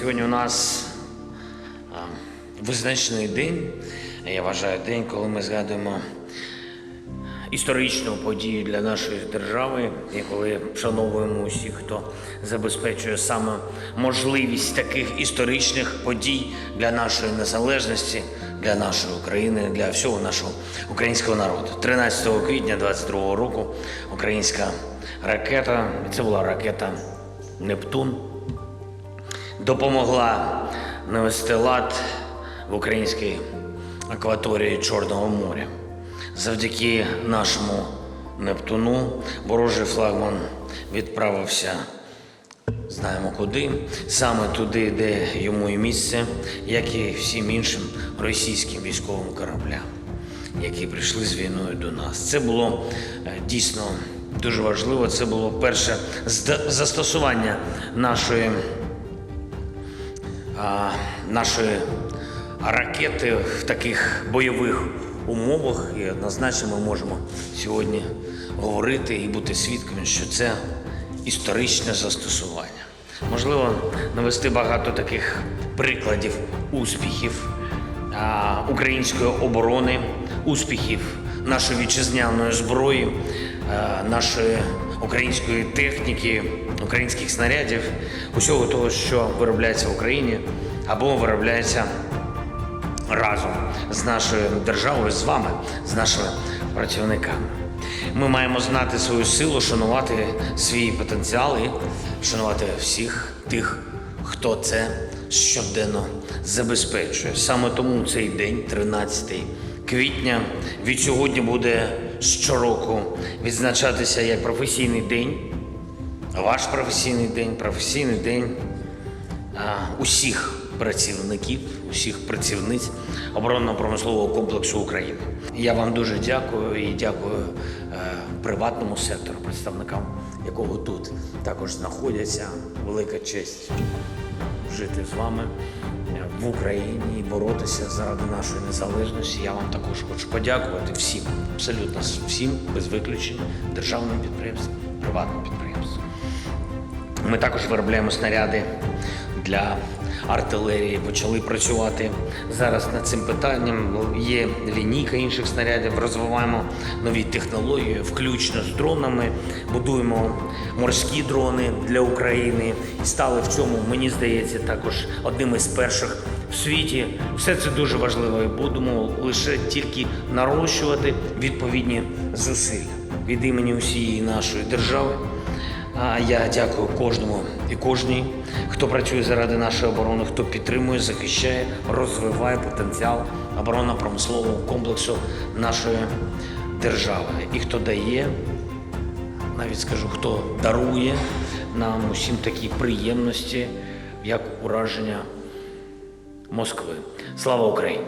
Сьогодні у нас визначний день. Я вважаю день, коли ми згадуємо історичну подію для нашої держави, і коли вшановуємо усіх, хто забезпечує саме можливість таких історичних подій для нашої незалежності, для нашої України, для всього нашого українського народу. 13 квітня 22 року українська ракета, це була ракета Нептун, допомогла навести лад в українській акваторії Чорного моря. Завдяки нашому Нептуну ворожий флагман відправився знаємо куди, саме туди, де йому і місце, як і всім іншим російським військовим кораблям, які прийшли з війною до нас. Це було е, дійсно дуже важливо. Це було перше застосування нашої а, нашої ракети в таких бойових умовах. І однозначно ми можемо сьогодні говорити і бути свідками, що це історичне застосування. Можливо, навести багато таких прикладів успіхів української оборони, успіхів нашої вітчизняної зброї, нашої української техніки, українських снарядів, усього того, що виробляється в Україні або виробляється разом з нашою державою, з вами, з нашими працівниками. Ми маємо знати свою силу, шанувати свій потенціал і шанувати всіх тих, хто це щоденно забезпечує. Саме тому цей день, 13 квітня, від сьогодні буде щороку відзначатися як професійний день, ваш професійний день, професійний день усіх працівників, усіх працівниць оборонно-промислового комплексу України. Я вам дуже дякую і дякую е, приватному сектору, представникам якого тут також знаходяться. Велика честь жити з вами е, в Україні і боротися заради нашої незалежності. Я вам також хочу подякувати всім, абсолютно всім, без виключення, державним підприємствам, приватним підприємствам. Ми також виробляємо снаряди для артилерії. Почали працювати зараз над цим питанням. Є лінійка інших снарядів. Розвиваємо нові технології, включно з дронами. Будуємо морські дрони для України і стали в цьому, мені здається, також одним із перших в світі. Все це дуже важливо і будемо лише тільки нарощувати відповідні зусилля від імені усієї нашої держави. А я дякую кожному і кожній, хто працює заради нашої оборони, хто підтримує, захищає, розвиває потенціал оборонно-промислового комплексу нашої держави. І хто дає, навіть скажу, хто дарує нам усім такі приємності, як ураження Москви. Слава Україні!